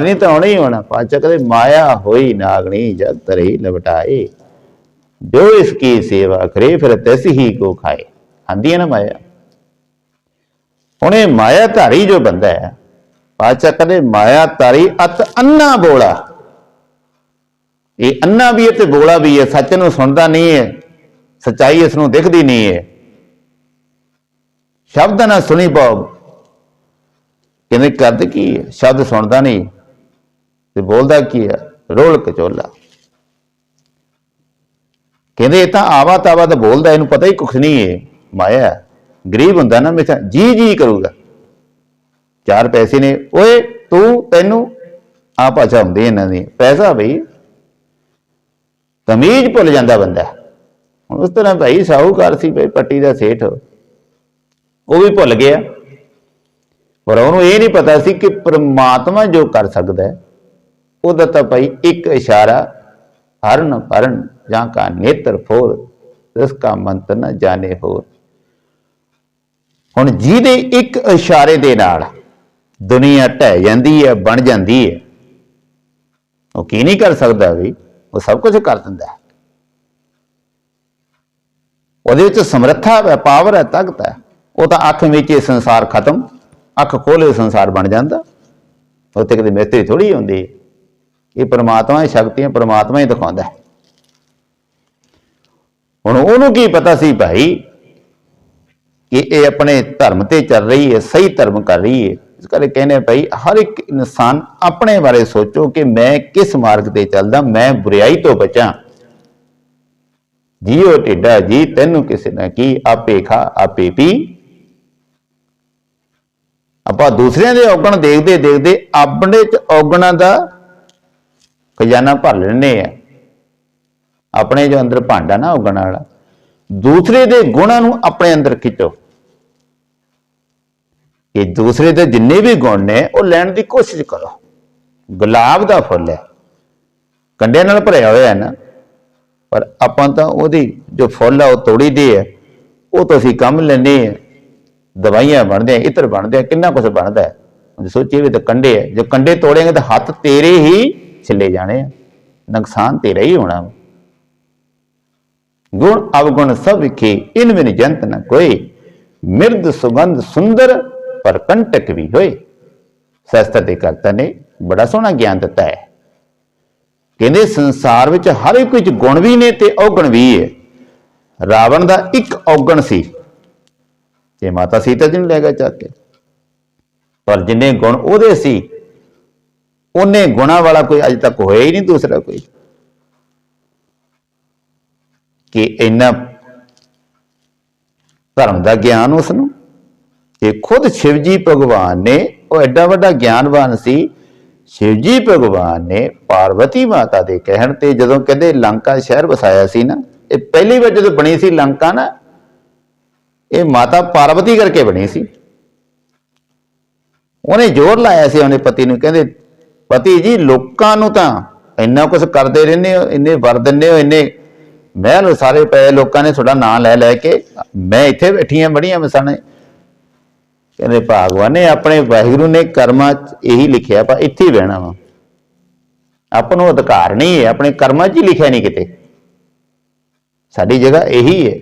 ਨਹੀਂ ਤਾਂ ਹੋਣਾ ਹੀ ਹੋਣਾ। ਪਾਚਕ ਦੇ ਮਾਇਆ ਹੋਈ ਨਾਗਣੀ ਜਗ ਤਰੇ ਲਵਟਾਏ ਜੋ ਇਸ ਕੀ ਸੇਵਾ ਕਰੇ, ਫਿਰ ਤਿਸ ਹੀ ਕੋ ਖਾਏ। ਆਂਦੀ ਹੈ ਨਾ ਮਾਇਆ? ਹੁਣ ਇਹ ਮਾਇਆ ਧਾਰੀ ਜੋ ਬੰਦਾ ਹੈ, ਪਾਚਕ ਕਹਿੰਦੇ ਮਾਇਆ ਧਾਰੀ ਅਤ ਅੰਨਾ ਬੋਲਾ। ਇਹ ਅੰਨਾ ਵੀ ਹੈ ਤੇ ਬੋਲਾ ਵੀ ਹੈ, ਸੱਚ ਨੂੰ ਸੁਣਦਾ ਨਹੀਂ ਹੈ, ਸਚਾਈ ਇਸ ਨੂੰ ਦਿਖਦੀ ਨਹੀਂ ਹੈ। ਸ਼ਬਦ ਨਾ ਸੁਣੀ ਪਾਓ। ਕਹਿੰਦੇ ਕਰਦ ਕੀ ਹੈ? ਸ਼ਬਦ ਸੁਣਦਾ ਨਹੀਂ। ਤੇ ਬੋਲਦਾ ਕੀ ਆ ਰੋਲ ਕਚੋਲਾ ਕਹਿੰਦੇ, ਇਹ ਤਾਂ ਆਵਾ ਤਾਵਾ ਤਾਂ ਬੋਲਦਾ, ਇਹਨੂੰ ਪਤਾ ਹੀ ਕੁਛ ਨਹੀਂ ਹੈ ਮਾਇਆ ਗਰੀਬ ਹੁੰਦਾ ਨਾ ਮੇਰਾ ਜੀ ਜੀ ਕਰੂਗਾ। ਚਾਰ ਪੈਸੇ ਨੇ। ਓਏ, ਤੂੰ, ਤੈਨੂੰ ਆ ਭਾਸ਼ਾ ਹੁੰਦੀ ਇਹਨਾਂ ਦੀ। ਪੈਸਾ ਬਈ। ਤਮੀਜ਼ ਭੁੱਲ ਜਾਂਦਾ ਬੰਦਾ। ਹੁਣ ਉਸ ਤਰ੍ਹਾਂ ਭਾਈ ਸਾਹੂਕਾਰ ਸੀ, ਬਈ ਪੱਟੀ ਦਾ ਸੇਠ। ਉਹ ਵੀ ਭੁੱਲ ਗਿਆ। ਪਰ ਉਹਨੂੰ ਇਹ ਨਹੀਂ ਪਤਾ ਸੀ ਕਿ ਪ੍ਰਮਾਤਮਾ ਜੋ ਕਰ ਸਕਦਾ ਹੈ। ਉਹਦਾ ਤਾਂ ਭਾਈ ਇੱਕ ਇਸ਼ਾਰਾ, ਹਰਨ ਪਰਨ ਜਾਂ ਕਾ ਨੇਤਰ ਫੋਰ ਇਸ ਕਾ ਮੰਤਰ ਨਾ ਜਾਣੇ ਹੋਰ। ਹੁਣ ਜਿਹਦੇ ਇੱਕ ਇਸ਼ਾਰੇ ਦੇ ਨਾਲ ਦੁਨੀਆ ਢਹਿ ਜਾਂਦੀ ਹੈ, ਬਣ ਜਾਂਦੀ ਹੈ, ਉਹ ਕੀ ਨਹੀਂ ਕਰ ਸਕਦਾ ਵੀ? ਉਹ ਸਭ ਕੁਝ ਕਰ ਦਿੰਦਾ ਹੈ। ਉਹਦੇ ਵਿੱਚ ਸਮਰੱਥਾ ਹੈ, ਪਾਵਰ ਹੈ ਤਾਕਤ ਹੈ। ਉਹ ਤਾਂ ਅੱਖ ਵਿੱਚ ਇਹ ਸੰਸਾਰ ਖਤਮ, ਅੱਖ ਖੋਲੇ ਸੰਸਾਰ ਬਣ ਜਾਂਦਾ। ਉੱਥੇ ਕਦੇ ਮਿਸਤਰੀ ਥੋੜੀ ਹੁੰਦੀ। ਹੈ ਇਹ ਪਰਮਾਤਮਾ ਦੀ ਸ਼ਕਤੀਆਂ ਪਰਮਾਤਮਾ ਹੀ ਦਿਖਾਉਂਦਾ ਹੈ। ਹੁਣ ਉਹਨੂੰ ਕੀ ਪਤਾ ਸੀ ਭਾਈ ਕਿ ਇਹ ਆਪਣੇ ਧਰਮ ਤੇ ਚੱਲ ਰਹੀ ਹੈ, ਸਹੀ ਧਰਮ ਕਰ ਰਹੀ ਹੈ। ਇਸ ਕਰਕੇ ਕਹਿੰਦੇ ਭਾਈ, ਹਰ ਇੱਕ ਇਨਸਾਨ ਆਪਣੇ ਬਾਰੇ ਸੋਚੋ ਕਿ ਮੈਂ ਕਿਸ ਮਾਰਗ ਤੇ ਚੱਲਦਾ, ਮੈਂ ਬੁਰਾਈ ਤੋਂ ਬਚਾਂ। ਜੀਓ ਢਿੱਡਾ ਜੀ, ਤੈਨੂੰ ਕਿਸੇ ਨਾ ਕੀ, ਆਪੇ ਖਾ, ਆਪੇ ਪੀ। ਆਪਾਂ ਦੂਸਰਿਆਂ ਦੇ ਔਗਣ ਦੇਖਦੇ ਦੇਖਦੇ ਆਪਣੇ ਚ ਔਗਣਾਂ ਦਾ ਖਜ਼ਾਨਾ ਭਰ ਲੈਣੇ ਆ। ਆਪਣੇ ਜੋ ਅੰਦਰ ਭਾਂਡਾ ਨਾ ਔਗਣ ਵਾਲਾ, ਦੂਸਰੇ ਦੇ ਗੁਣਾਂ ਨੂੰ ਆਪਣੇ ਅੰਦਰ ਖਿੱਚੋ। ਇਹ ਦੂਸਰੇ ਦੇ ਜਿੰਨੇ ਵੀ ਗੁਣ ਨੇ, ਉਹ ਲੈਣ ਦੀ ਕੋਸ਼ਿਸ਼ ਕਰੋ। ਗੁਲਾਬ ਦਾ ਫੁੱਲ ਹੈ। ਕੰਡਿਆਂ ਨਾਲ ਭਰਿਆ ਹੋਇਆ ਹੈ ਨਾ। ਪਰ ਆਪਾਂ ਤਾਂ ਉਹਦੀ ਜੋ ਫੁੱਲ ਆ, ਉਹ ਤੋੜੀ ਦੇ ਹੈ। ਉਹ ਤਾਂ ਅਸੀਂ ਕੰਮ ਲੈਂਦੇ ਆ ਦਵਾਈਆਂ ਬਣਦੇ ਆ ਇਤਰ ਬਣਦੇ ਆ ਕਿੰਨਾ ਕੁਝ ਬਣਦਾ ਹੈ। ਸੋਚੀਏ ਵੀ ਤਾਂ ਕੰਡੇ ਹੈ। ਜੋ ਕੰਡੇ ਤੋੜੇਂਗੇ ਤਾਂ ਹੱਥ ਤੇਰੇ ਹੀ ਛਿੱਲੇ ਜਾਣੇ ਆ। ਨੁਕਸਾਨ ਤੇਰਾ ਹੀ ਹੋਣਾ। ਗੁਣ ਅਵਗੁਣ ਸਭ ਵਿਖੇ ਇਨ ਬਿਨ ਜੰਤ ਨ ਕੋਈ। ਮਿਰਦ ਸੁਗੰਧ ਸੁੰਦਰ ਪਰ ਕੰਟਕ ਵੀ ਹੋਏ। ਸ਼ਾਸਤਰ ਦੇ ਕਰਤਾ ਨੇ ਬੜਾ ਸੋਹਣਾ ਗਿਆਨ ਦਿੱਤਾ ਹੈ। ਕਹਿੰਦੇ, ਸੰਸਾਰ ਵਿੱਚ ਹਰ ਇੱਕ ਵਿੱਚ ਗੁਣ ਵੀ ਨੇ ਤੇ ਔਗਣ ਵੀ ਹੈ। ਰਾਵਣ ਦਾ ਇੱਕ ਔਗਣ ਸੀ। ਤੇ ਮਾਤਾ ਸੀਤਾ ਜੀ ਨੂੰ ਲੈ ਗਿਆ ਚੱਕ ਕੇ। ਪਰ ਜਿੰਨੇ ਗੁਣ ਉਹਦੇ ਸੀ ਉਹਨੇ ਗੁਣਾ ਵਾਲਾ ਕੋਈ ਅਜੇ ਤੱਕ ਹੋਇਆ ਹੀ ਨਹੀਂ ਦੂਸਰਾ ਕੋਈ। ਕਿ ਇੰਨਾ ਧਰਮ ਦਾ ਗਿਆਨ ਉਸ ਨੂੰ ਕਿ ਖੁਦ ਸ਼ਿਵਜੀ ਭਗਵਾਨ ਨੇ, ਉਹ ਐਡਾ ਵੱਡਾ ਗਿਆਨਵਾਨ ਸੀ, ਸ਼ਿਵਜੀ ਭਗਵਾਨ ਨੇ ਪਾਰਵਤੀ ਮਾਤਾ ਦੇ ਕਹਿਣ ਤੇ ਜਦੋਂ ਕਹਿੰਦੇ ਲੰਕਾ ਸ਼ਹਿਰ ਵਸਾਇਆ ਸੀ ਨਾ, ਇਹ ਪਹਿਲੀ ਵਾਰ ਜਦੋਂ ਬਣੀ ਸੀ ਲੰਕਾ ਨਾ, ਇਹ ਮਾਤਾ ਪਾਰਵਤੀ ਕਰਕੇ ਬਣੀ ਸੀ। ਉਹਨੇ ਜ਼ੋਰ ਲਾਇਆ ਸੀ, ਉਹਨੇ ਪਤੀ ਨੂੰ ਕਹਿੰਦੇ ਪਤੀ ਜੀ, ਲੋਕਾਂ ਨੂੰ ਤਾਂ ਇੰਨਾ ਕੁਝ ਕਰਦੇ ਰਹਿੰਦੇ ਹੋ, ਇੰਨੇ ਵਰ ਦਿੰਦੇ ਹੋ, ਇੰਨੇ। ਮਹਿਲ ਸਾਰੇ ਪਏ ਲੋਕਾਂ ਨੇ ਤੁਹਾਡਾ ਨਾਂ ਲੈ ਲੈ ਕੇ ਮੈਂ ਇੱਥੇ ਬੈਠੀਆਂ ਬੜੀਆਂ ਮਸਾਣੇ ਕਹਿੰਦੇ ਭਗਵਾਨ ਨੇ ਆਪਣੇ ਵਾਹਿਗੁਰੂ ਨੇ ਕਰਮਾਂ 'ਚ ਇਹੀ ਲਿਖਿਆ ਪਾ ਇੱਥੇ ਹੀ ਬਹਿਣਾ ਵਾ। ਆਪਾਂ ਨੂੰ ਅਧਿਕਾਰ ਨਹੀਂ ਹੈ, ਆਪਣੇ ਕਰਮਾਂ 'ਚ ਹੀ ਲਿਖਿਆ ਨਹੀਂ ਕਿਤੇ। ਸਾਡੀ ਜਗ੍ਹਾ ਇਹੀ ਹੈ।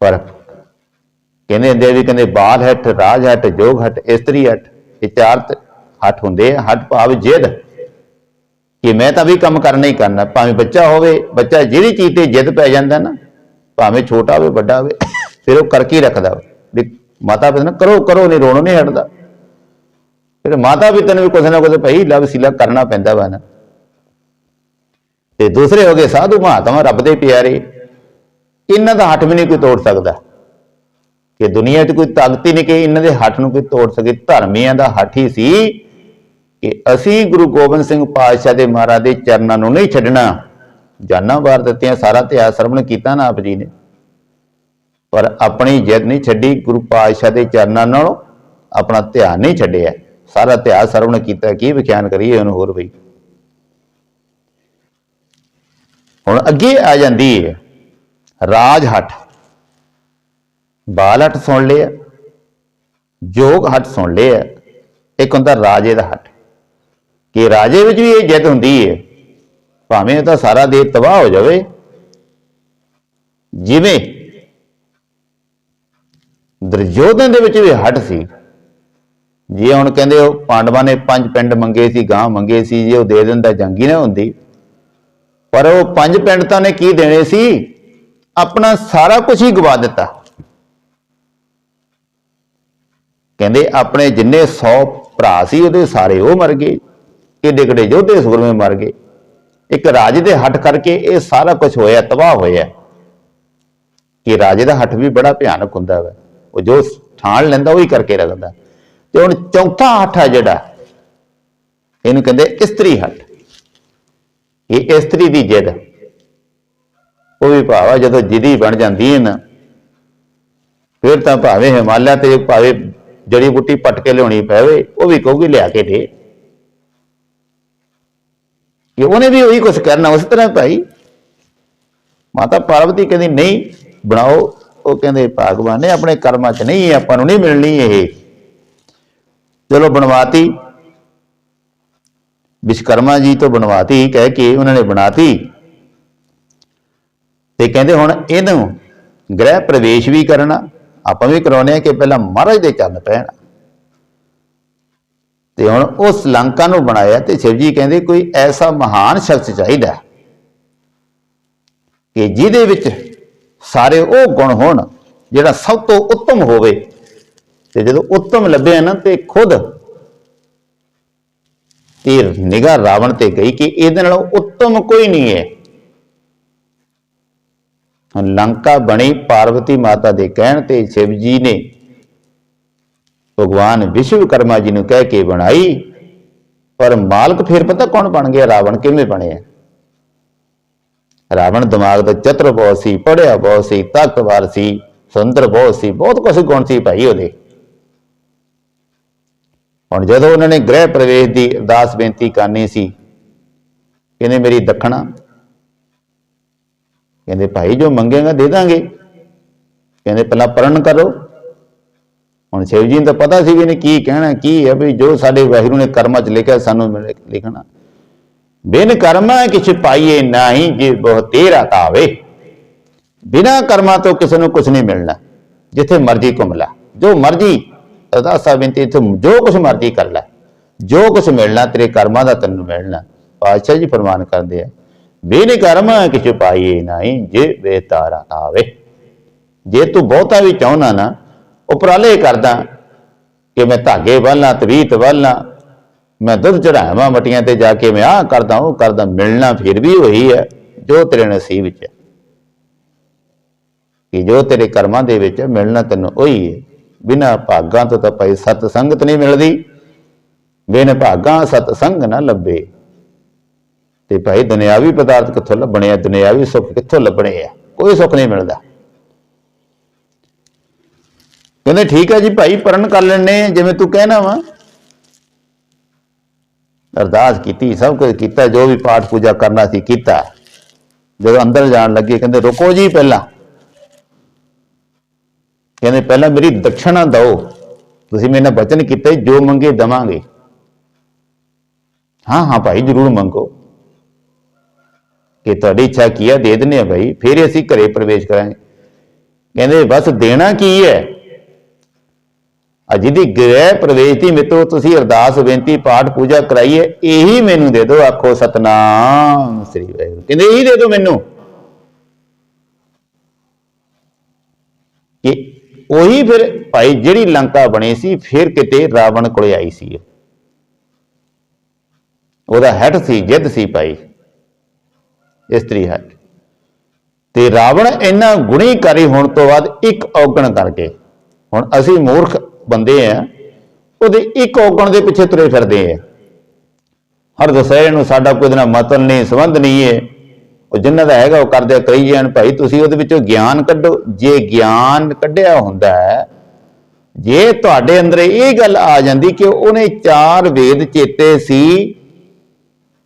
ਪਰ ਕਹਿੰਦੇ ਦੇ ਵੀ ਕਹਿੰਦੇ ਬਾਲ ਹੱਟ, ਰਾਜ ਹੱਟ, ਜੋਗ ਹੱਟ, ਇਸਤਰੀ ਹੱਟ। ਇਹ ਚਾਰ ਹੱਠ ਹੁੰਦੇ ਆ, ਹੱਠ ਭਾਵ ਜਿੱਦ। ਕਿ ਮੈਂ ਤਾਂ ਵੀ ਕੰਮ ਕਰਨਾ ਹੀ ਕਰਨਾ, ਭਾਵੇਂ ਬੱਚਾ ਹੋਵੇ, ਬੱਚਾ ਜਿਹੜੀ ਚੀਜ਼ ਤੇ ਜਿੱਦ ਪੈ ਜਾਂਦਾ ਨਾ, ਭਾਵੇਂ ਛੋਟਾ ਹੋਵੇ, ਵੱਡਾ ਹੋਵੇ, ਫਿਰ ਉਹ ਕਰਕੇ ਰੱਖਦਾ ਵਾ। ਵੀ ਮਾਤਾ ਪਿਤਾ ਨੇ ਕਰੋ ਕਰੋ, ਨਹੀਂ ਰੋਣੋਂ ਨਹੀਂ ਹਟਦਾ। ਫਿਰ ਮਾਤਾ ਪਿਤਾ ਨੂੰ ਵੀ ਕੁਛ ਨਾ ਕੁਛ ਭਈ ਲਵ ਸਿਲਾ ਕਰਨਾ ਪੈਂਦਾ ਵਾ ਨਾ। ਤੇ ਦੂਸਰੇ ਹੋ ਗਏ ਸਾਧੂ ਮਹਾਤਮਾ, ਰੱਬ ਦੇ ਪਿਆਰੇ। ਇਹਨਾਂ ਦਾ ਹੱਥ ਵੀ ਨਹੀਂ ਕੋਈ ਤੋੜ ਸਕਦਾ। ਕਿ ਦੁਨੀਆ 'ਚ ਕੋਈ ਤਾਕਤ ਹੀ ਨਹੀਂ ਕਿ ਇਹਨਾਂ ਦੇ ਹੱਥ ਨੂੰ ਕੋਈ ਤੋੜ ਸਕੇ। ਧਰਮੀਆਂ ਦਾ ਹੱਥ ਹੀ ਸੀ ਕਿ ਅਸੀਂ ਗੁਰੂ ਗੋਬਿੰਦ ਸਿੰਘ ਪਾਤਸ਼ਾਹ ਦੇ ਮਹਾਰਾਜ ਦੇ ਚਰਨਾਂ ਨੂੰ ਨਹੀਂ ਛੱਡਣਾ। ਜਾਨਾਂ ਵਾਰ ਦਿੱਤੀਆਂ, ਸਾਰਾ ਇਤਿਹਾਸ ਸਰਵਣ ਕੀਤਾ ਨਾ ਆਪ ਜੀ ਨੇ। ਪਰ ਆਪਣੀ ਜਿੱਦ ਨਹੀਂ ਛੱਡੀ, ਗੁਰੂ ਪਾਤਸ਼ਾਹ ਦੇ ਚਰਨਾਂ ਨਾਲੋਂ ਆਪਣਾ ਧਿਆਨ ਨਹੀਂ ਛੱਡਿਆ। ਸਾਰਾ ਇਤਿਹਾਸ ਸਰਵਣ ਕੀਤਾ। ਕੀ ਵਿਖਿਆਨ ਕਰੀਏ ਉਹਨੂੰ ਹੋਰ ਬਈ। ਹੁਣ ਅੱਗੇ ਆ ਜਾਂਦੀ ਹੈ। ਰਾਜ ਹੱਠ ਬਾਲ ਹੱਟ ਸੁਣ ਲਏ ਆ, ਜੋਗ ਹੱਟ ਸੁਣ ਲਏ ਆ, ਇੱਕ ਹੁੰਦਾ ਰਾਜੇ ਦਾ ਹੱਟ। ਕਿ ਰਾਜੇ ਵਿੱਚ ਵੀ ਇਹ ਜਿੱਤ ਹੁੰਦੀ ਹੈ ਭਾਵੇਂ ਇਹ ਤਾਂ ਸਾਰਾ ਦੇਸ਼ ਤਬਾਹ ਹੋ ਜਾਵੇ। ਜਿਵੇਂ ਦਰਜੋਧਨ ਦੇ ਵਿੱਚ ਵੀ ਹੱਟ ਸੀ। ਜੇ ਹੁਣ ਕਹਿੰਦੇ ਉਹ ਪਾਂਡਵਾਂ ਨੇ ਪੰਜ ਪਿੰਡ ਮੰਗੇ ਸੀ ਗਾਂ ਮੰਗੇ ਸੀ, ਜੇ ਉਹ ਦੇ ਦਿੰਦਾ ਜੰਗੀ ਨਾ ਹੁੰਦੀ। ਪਰ ਉਹ ਪੰਜ ਪਿੰਡ ਤਾਂ ਨੇ ਕੀ ਦੇਣੇ ਸੀ? ਆਪਣਾ ਸਾਰਾ ਕੁਝ ਹੀ ਗਵਾ ਦਿੱਤਾ। ਕਹਿੰਦੇ ਆਪਣੇ ਜਿੰਨੇ 100 ਭਰਾ ਸੀ ਉਹਦੇ ਸਾਰੇ ਉਹ ਮਰ ਗਏ ਏਡੇ ਕਿੱਡੇ ਯੋਧੇ ਸੂਰਮੇ ਮਰ ਗਏ। ਇੱਕ ਰਾਜੇ ਦੇ ਹੱਟ ਕਰਕੇ ਇਹ ਸਾਰਾ ਕੁਝ ਹੋਇਆ, ਤਬਾਹ ਹੋਇਆ। ਕਿ ਰਾਜੇ ਦਾ ਹੱਟ ਵੀ ਬੜਾ ਭਿਆਨਕ ਹੁੰਦਾ ਵਾ। ਉਹ ਜੋ ਠਾਣ ਲੈਂਦਾ, ਉਹੀ ਕਰਕੇ ਰੱਖਦਾ ਤੇ ਹੁਣ ਚੌਥਾ ਹੱਟ ਹੈ ਜਿਹੜਾ, ਇਹਨੂੰ ਕਹਿੰਦੇ ਇਸਤਰੀ ਹੱਟ ਇਹ ਇਸਤਰੀ ਦੀ ਜਿੱਦ। ਉਹ ਵੀ ਭਾਵਾ ਜਦੋਂ ਜਿੱਦੀ ਬਣ ਜਾਂਦੀ ਹੈ ਨਾ, ਫਿਰ ਤਾਂ ਭਾਵੇਂ ਹਿਮਾਲਿਆ ਤੇ ਭਾਵੇਂ ਜੜੀ ਬੁੱਟੀ ਪੱਟ ਕੇ ਲਿਆਉਣੀ ਪਵੇ, ਉਹ ਵੀ ਕਹੂਗੀ ਲਿਆ ਕੇ ਦੇ। ਕਿ ਉਹਨੇ ਵੀ ਉਹੀ ਕੁਝ ਕਰਨਾ, ਉਸ ਤਰ੍ਹਾਂ ਭਾਈ। ਮਾਤਾ ਪਾਰਵਤੀ ਕਹਿੰਦੀ, ਨਹੀਂ, ਬਣਾਓ। ਉਹ ਕਹਿੰਦੇ, ਭਗਵਾਨ ਨੇ ਆਪਣੇ ਕਰਮਾਂ 'ਚ ਨਹੀਂ, ਆਪਾਂ ਨੂੰ ਨਹੀਂ ਮਿਲਣੀ ਇਹ। ਚਲੋ ਬਣਵਾਤੀ। ਵਿਸ਼ਕਰਮਾ ਜੀ ਤੋਂ ਬਣਵਾਤੀ, ਕਹਿ ਕੇ ਉਹਨਾਂ ਨੇ ਬਣਾਤੀ। ਤੇ ਕਹਿੰਦੇ ਹੁਣ ਇਹਨੂੰ ਗ੍ਰਹਿ ਪ੍ਰਵੇਸ਼ ਵੀ ਕਰਨਾ ਆਪਾਂ ਵੀ ਕਰਾਉਨੇ ਆ ਕਿ ਪਹਿਲਾਂ ਮਹਾਰਾਜ ਦੇ ਚਰਨ ਪੈਣ। ਤੇ ਹੁਣ ਉਸ ਲੰਕਾ ਨੂੰ ਬਣਾਇਆ ਤੇ ਸ਼ਿਵ ਜੀ ਕਹਿੰਦੇ ਕੋਈ ਐਸਾ ਮਹਾਨ ਸ਼ਖਸ ਚਾਹੀਦਾ ਕਿ ਜਿਹਦੇ ਵਿੱਚ ਸਾਰੇ ਉਹ ਗੁਣ ਹੋਣ, ਜਿਹੜਾ ਸਭ ਤੋਂ ਉੱਤਮ ਹੋਵੇ। ਤੇ ਜਦੋਂ ਉੱਤਮ ਲੱਭਿਆ ਨਾ ਤੇ ਖੁਦ ਤੀਰ ਨਿਗਾਹ ਰਾਵਣ ਤੇ ਗਈ ਕਿ ਇਹਦੇ ਨਾਲੋਂ ਉੱਤਮ ਕੋਈ ਨਹੀਂ ਹੈ। ਲੰਕਾ ਬਣੀ ਪਾਰਵਤੀ ਮਾਤਾ ਦੇ ਕਹਿਣ ਤੇ ਸ਼ਿਵ ਜੀ ਨੇ ਭਗਵਾਨ ਵਿਸ਼ਵਕਰਮਾ ਜੀ ਨੂੰ ਕਹਿ ਕੇ ਬਣਾਈ। ਪਰ ਮਾਲਕ ਫਿਰ ਪਤਾ ਕੌਣ ਬਣ ਗਿਆ? ਰਾਵਣ ਕਿਵੇਂ ਬਣਿਆ? ਰਾਵਣ ਦਿਮਾਗ ਦਾ ਚਤਰ ਬਹੁਤ ਸੀ ਪੜਿਆ ਬਹੁਤ ਸੀ, ਤਾਕਤਵਰ ਸੀ, ਸੁੰਦਰ ਬਹੁਤ ਸੀ, ਬਹੁਤ ਕੁਝ ਗੁਣ ਸੀ ਭਾਈ ਉਹਦੇ। ਹੁਣ ਜਦੋਂ ਉਹਨਾਂ ਨੇ ਗ੍ਰਹਿ ਪ੍ਰਵੇਸ਼ ਦੀ ਅਰਦਾਸ ਬੇਨਤੀ ਕਰਨੀ ਸੀ, ਕਹਿੰਦੇ ਮੇਰੀ ਦੱਖਣਾ ਕਹਿੰਦੇ, ਭਾਈ, ਜੋ ਮੰਗੇਗਾ ਦੇ ਦਾਂਗੇ। ਕਹਿੰਦੇ, ਪਹਿਲਾਂ ਪਰਨ ਕਰੋ। ਹੁਣ ਸ਼ਿਵ ਜੀ ਨੂੰ ਤਾਂ ਪਤਾ ਸੀ ਵੀ ਇਹਨੇ ਕੀ ਕਹਿਣਾ, ਕੀ ਹੈ ਵੀ ਜੋ ਸਾਡੇ ਵਾਹਿਗੁਰੂ ਨੇ ਕਰਮਾਂ 'ਚ ਲਿਖਿਆ, ਸਾਨੂੰ ਮਿਲੇ- ਲਿਖਣਾ। ਬਿਨ ਕਰਮਾਂ ਕਿਛ ਪਾਈਏ ਨਹੀਂ, ਜੇ ਬਹੁ ਤੇਰਾ ਕਾਵੇ ਬਿਨਾ ਕਰਮਾਂ ਤੋਂ ਕਿਸੇ ਨੂੰ ਕੁਝ ਨਹੀਂ ਮਿਲਣਾ, ਜਿੱਥੇ ਮਰਜ਼ੀ ਘੁੰਮ ਲੈ। ਜੋ ਮਰਜ਼ੀ ਅਰਦਾਸਾ ਬੇਨਤੀ ਇੱਥੇ ਜੋ ਕੁਝ ਮਰਜ਼ੀ ਕਰ ਲੈ। ਜੋ ਕੁਝ ਮਿਲਣਾ, ਤੇਰੇ ਕਰਮਾਂ ਦਾ ਤੈਨੂੰ ਮਿਲਣਾ। ਪਾਤਸ਼ਾਹ ਜੀ ਫਰਮਾਨ ਕਰਦੇ ਆ ਬਿਨ ਕਰਮ ਕਿਛ ਪਾਈਏ ਨਹੀਂ, ਜੇ ਬੇਤਾਰਾ ਆਵੇ। ਜੇ ਤੂੰ ਬਹੁਤਾ ਵੀ ਚਾਹਣਾ ਨਾ, ਉਪਰਾਲੇ ਕਰਦਾ ਕਿ ਮੈਂ ਧਾਗੇ ਬੰਨ੍ਹਣਾ ਤਵੀਤ ਬੰਨ੍ਹਣਾ ਮੈਂ ਦੁੱਧ ਚੜਾਵਾਂ ਮਟੀਆਂ ਤੇ ਜਾ ਕੇ ਮੈਂ ਆਹ ਕਰਦਾ, ਉਹ ਕਰਦਾ, ਮਿਲਣਾ ਫਿਰ ਵੀ ਉਹੀ ਹੈ, ਜੋ ਤੇਰੇ ਨਸੀਬ ਵਿੱਚ ਹੈ। ਕਿ ਜੋ ਤੇਰੇ ਕਰਮਾਂ ਦੇ ਵਿੱਚ ਮਿਲਣਾ ਤੈਨੂੰ ਉਹੀ ਹੈ। ਬਿਨਾ ਭਾਗਾਂ ਤੋਂ ਤਾਂ ਭਾਈ ਸਤ ਸੰਗਤ ਨਹੀਂ ਮਿਲਦੀ। ਬਿਨ ਭਾਗਾਂ ਸਤ ਸੰਗ ਨਾ ਲੱਭੇ। ਤੇ ਭਾਈ ਦੁਨਿਆਵੀ ਪਦਾਰਥ ਕਿੱਥੋਂ ਲੱਭਣੇ ਆ? ਦੁਨਿਆਵੀ ਸੁੱਖ ਕਿੱਥੋਂ ਲੱਭਣੇ ਆ? ਕੋਈ ਸੁੱਖ ਨਹੀਂ ਮਿਲਦਾ। ਕਹਿੰਦੇ, ਠੀਕ ਹੈ ਜੀ ਭਾਈ ਪਰਨ ਕਰ ਲੈਣੇ ਜਿਵੇਂ ਤੂੰ ਕਹਿਣਾ ਵਾ। ਅਰਦਾਸ ਕੀਤੀ, ਸਭ ਕੁਝ ਕੀਤਾ, ਜੋ ਵੀ ਪਾਠ ਪੂਜਾ ਕਰਨਾ ਸੀ ਕੀਤਾ। ਜਦੋਂ ਅੰਦਰ ਜਾਣ ਲੱਗੇ, ਕਹਿੰਦੇ, ਰੁਕੋ ਜੀ ਪਹਿਲਾਂ। ਕਹਿੰਦੇ, ਪਹਿਲਾਂ ਮੇਰੀ ਦਕਸ਼ਣਾ ਦਿਓ। ਤੁਸੀਂ ਮੇਰੇ ਨਾਲ ਬਚਨ ਕੀਤਾ, ਜੋ ਮੰਗੇ ਦਵਾਂਗੇ। ਹਾਂ ਹਾਂ ਭਾਈ, ਜਰੂਰ ਮੰਗੋ। ਕਿ ਤੁਹਾਡੀ ਇੱਛਾ ਕੀ ਹੈ ਦੇ ਦਿੰਦੇ ਆ ਭਾਈ ਫਿਰ ਅਸੀਂ ਘਰੇ ਪ੍ਰਵੇਸ਼ ਕਰਾਂਗੇ। ਕਹਿੰਦੇ, ਬਸ ਦੇਣਾ ਕੀ ਹੈ? ਆ ਜਿਹਦੀ ਗ੍ਰਹਿ ਪ੍ਰਵੇਸ਼ ਦੀ ਮਿੱਤੋ, ਤੁਸੀਂ ਅਰਦਾਸ, ਬੇਨਤੀ, ਪਾਠ, ਪੂਜਾ ਕਰਾਈਏ, ਇਹੀ ਮੈਨੂੰ ਦੇ ਦਿਓ, ਆਖੋ ਸਤਨਾਮ, ਸ੍ਰੀ ਵਾਹਿਗੁਰੂ। ਕਹਿੰਦੇ, ਇਹੀ ਦੇ ਦਿਓ ਮੈਨੂੰ। ਕਿ ਉਹੀ ਫਿਰ ਭਾਈ ਜਿਹੜੀ ਲੰਕਾ ਬਣੀ ਸੀ, ਫਿਰ ਕਿਤੇ ਰਾਵਣ ਕੋਲੇ ਆਈ ਸੀ। ਉਹਦਾ ਹੈਡ ਸੀ ਜਿੱਦ ਸੀ ਭਾਈ। ਇਸਤਰੀ ਹੈਡ ਤੇ ਰਾਵਣ ਇੰਨਾ ਗੁਣੀਕਾਰੀ ਹੋਣ ਤੋਂ ਬਾਅਦ ਇੱਕ ਔਗਣ ਕਰਕੇ, ਹੁਣ ਅਸੀਂ ਮੂਰਖ ਬੰਦੇ ਆ, ਉਹਦੇ ਇੱਕ ਔਗਣ ਦੇ ਪਿੱਛੇ ਤੁਰੇ ਫਿਰਦੇ ਆ। ਹਰ ਦਸਹਿਰੇ ਨੂੰ ਸਾਡਾ ਕੋਈ ਨਾ ਮਤਨ ਨਹੀਂ, ਸੰਬੰਧ ਨਹੀਂ ਹੈ ਉਹ ਜਿੰਨਾ ਦਾ ਹੈਗਾ ਉਹ ਕਰਦੇ ਕਈ ਜਾਣ ਭਾਈ, ਤੁਸੀਂ ਉਹਦੇ ਵਿੱਚੋਂ ਗਿਆਨ ਕੱਢੋ। ਜੇ ਗਿਆਨ ਕੱਢਿਆ ਹੁੰਦਾ ਹੈ, ਜੇ ਤੁਹਾਡੇ ਅੰਦਰ ਇਹ ਗੱਲ ਆ ਜਾਂਦੀ ਕਿ ਉਹਨੇ ਚਾਰ ਵੇਦ ਚੇਤੇ ਸੀ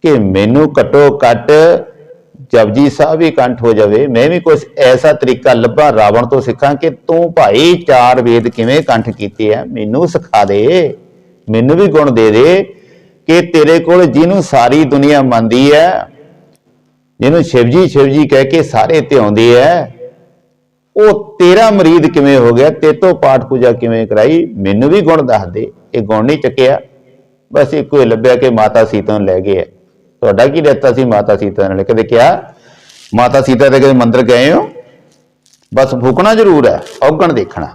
ਕਿ ਮੈਨੂੰ ਘਟੋ ਘਟ ਜਪਜੀ ਸਾਹਿਬ ਵੀ ਕੰਠ ਹੋ ਜਾਵੇ, ਮੈਂ ਵੀ ਕੁਝ ਐਸਾ ਤਰੀਕਾ ਲੱਭਾਂ ਰਾਵਣ ਤੋਂ ਸਿੱਖਾਂ ਕਿ ਤੂੰ ਭਾਈ ਚਾਰ ਵੇਦ ਕਿਵੇਂ ਕੰਠ ਕੀਤੇ ਆ, ਮੈਨੂੰ ਸਿਖਾ ਦੇ, ਮੈਨੂੰ ਵੀ ਗੁਣ ਦੇ ਦੇ ਕਿ ਤੇਰੇ ਕੋਲ ਜਿਹਨੂੰ ਸਾਰੀ ਦੁਨੀਆ ਮੰਨਦੀ ਹੈ ਜਿਹਨੂੰ ਸ਼ਿਵਜੀ ਸ਼ਿਵਜੀ ਕਹਿ ਕੇ ਸਾਰੇ ਤੇ ਆਉਂਦੇ ਐ, ਉਹ ਤੇਰਾ ਮਰੀਦ ਕਿਵੇਂ ਹੋ ਗਿਆ ਤੇ ਤੋਂ ਪਾਠ ਪੂਜਾ ਕਿਵੇਂ ਕਰਾਈ, ਮੈਨੂੰ ਵੀ ਗੁਣ ਦੱਸ ਦੇ, ਇਹ ਗੁਣ ਨਹੀਂ ਚੱਕਿਆ, ਬਸ ਇੱਕੋ ਹੀ ਲੱਭਿਆ ਕਿ ਮਾਤਾ ਸੀਤਾ ਨੂੰ ਲੈ ਗਏ ਐ। ਤੁਹਾਡਾ ਕੀ ਦਿੱਤਾ ਸੀ? ਮਾਤਾ ਸੀਤਾ ਨੇ ਕਦੇ ਕਿਹਾ ਮਾਤਾ ਸੀਤਾ ਦੇ ਕਦੇ ਮੰਦਿਰ ਗਏ ਹੋ? ਬਸ ਫੂਕਣਾ ਜ਼ਰੂਰ ਹੈ, ਔਗਣ ਦੇਖਣਾ।